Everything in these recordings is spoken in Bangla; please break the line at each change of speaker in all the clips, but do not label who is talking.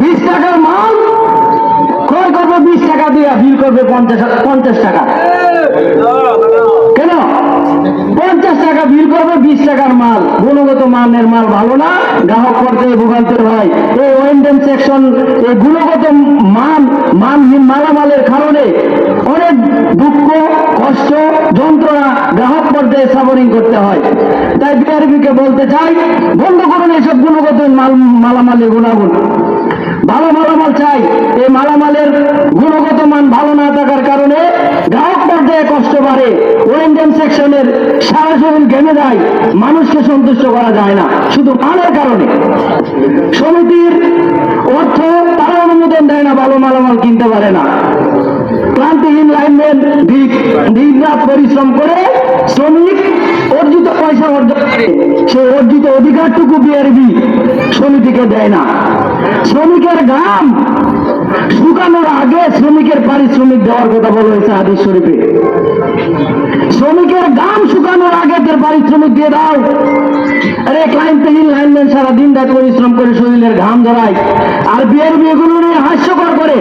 বিশ টাকার মাল? ক্রয় করবে বিশ টাকা দিয়ে, বিল করবে পঞ্চাশ পঞ্চাশ টাকা। কেন? পঞ্চাশ টাকা বিল করবে, বিশ টাকার মাল। গুণগত মানের মাল ভালো না? গ্রাহক করতে ভোগান্তের হয়। এই ওয়েন্ডেন সেকশন, এই গুণগত মান, মানহীন মালামালের কারণে অনেক দুঃখ, কষ্ট, যন্ত্রণা গ্রাহক পর্যায়ে সাবরিং করতে হয়। তাই বিআরবিকে বলতে চাই, বন্ধ করুন এসব গুণগত মাল, মালামালের গুণাগুণ। ভালো মালামাল চাই। এই মালামালের গুণগত মান ভালো না থাকার কারণে গ্রাহক পর্যায়ে কষ্ট বাড়ে। ওয়েন্ডেন সেকশনের সারা ঘেমে যায় মানুষকে সন্তুষ্ট করা যায় না। শুধু মালের কারণে। সমিতির অর্থ তারা অনুমোদন দেয় না, ভালো মালামাল কিনতে পারে না। ক্লান্তিহীন লাইনম্যান দিন রাত পরিশ্রম করে শ্রমিক অর্জিত পয়সা অর্জন করে সেই অর্জিত অধিকারটুকু বিআরবি সমিতিকে দেয় না। শ্রমিকের গাম শুকানোর আগে শ্রমিকের পারিশ্রমিক দেওয়ার কথা বলা হয়েছে হাদিস শরীফে। শ্রমিকের গাম শুকানোর আগে তার পারিশ্রমিক দিয়ে দাও। আরে ক্লাইন্টহীন লাইনম্যান সারা দিন রাত পরিশ্রম করে শরীরের ঘাম ধরায়। আর বিয়ের বিয়েগুলো নিয়ে হাস্যকর করে।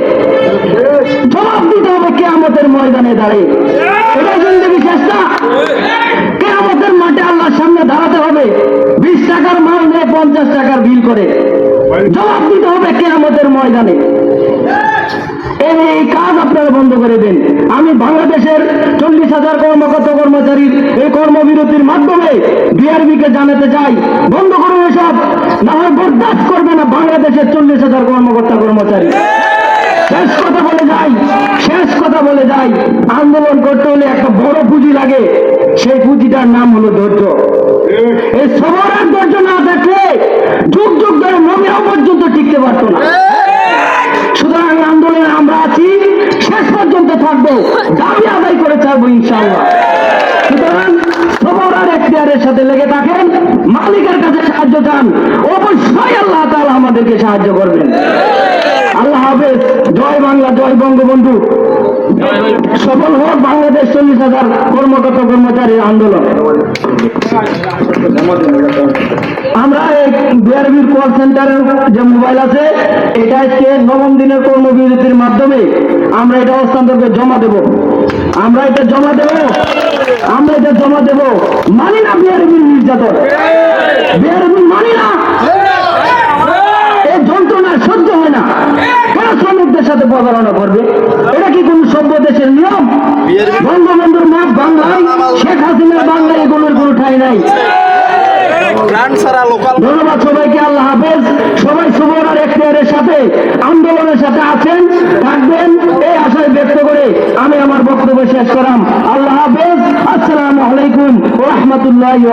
জবাব দিতে হবে কেয়ামতের ময়দানে দাঁড়িয়ে। এটা জিন্দগি চেষ্টা কেয়ামতের মাঠে আল্লাহর সামনে দাঁড়াতে হবে। বিশ টাকার মাল নিয়ে পঞ্চাশ টাকার বিল করে। জবাব দিতে হবে কেয়ামতের ময়দানে। এই কাজ আপনারা বন্ধ করে দেন। আমি বাংলাদেশের চল্লিশ হাজার কর্মকর্তা কর্মচারীর এই কর্মবিরতির মাধ্যমে বিআরবিকে জানাতে চাই। বন্ধ করুন এসব, না হয় বরদাস্ত করবে না বাংলাদেশের চল্লিশ হাজার কর্মকর্তা কর্মচারী। শেষ কথা বলে যাই, শেষ কথা বলে যাই। আন্দোলন করতে হলে একটা বড় পুঁজি লাগে। সেই পুঁজিটার নাম হলো ধৈর্য। এই সবরের ধৈর্য না থাকলে যুগ যুগ ধরে নবীরাও পর্যন্ত টিকতে পারতো না। সুতরাং আন্দোলনে আমরা আছি, শেষ পর্যন্ত থাকব। দাবি আদায় করে ছাড়বো ইনশাআল্লাহ। সুতরাং সবর এখতিয়ারের সাথে লেগে থাকেন। মালিকের কাছে সাহায্য চান। অবশ্যই আল্লাহ তাআলা আমাদেরকে সাহায্য করবেন। আল্লাহ হাফেজ। জয় বাংলা, জয় বঙ্গবন্ধু। সফল হোক বাংলাদেশ চল্লিশ হাজার কর্মকর্তা কর্মচারীর আন্দোলন। আমরা এই বিআরবির কল সেন্টারের যে মোবাইল আছে, এটা আজকে নবম দিনের কর্মবিরতির মাধ্যমে আমরা এটা হস্তান্তরকে জমা দেব। আমরা এটা জমা দেব, আমরা এটা জমা দেব। মানি না বিআরবির নির্যাতন। বিআরবি করবে? এটা কি কোন সভ্য দেশের নিয়ম? বঙ্গবন্ধুর মাপ বাংলায় শেখ হাসিনার বাংলায় এগুলোর কোনো ঠাই নাই। ধন্যবাদ সবাইকে আল্লাহ হাফেজ। সবাই সুবর আর এখতিয়ারের সাথে আন্দোলনের সাথে আছেন থাকবেন এই আশায় ব্যক্ত করে আমি আমার বক্তব্য শেষ করাম। আল্লাহ হাফেজ। আসসালামু আলাইকুম রাহমাতুল্লাহি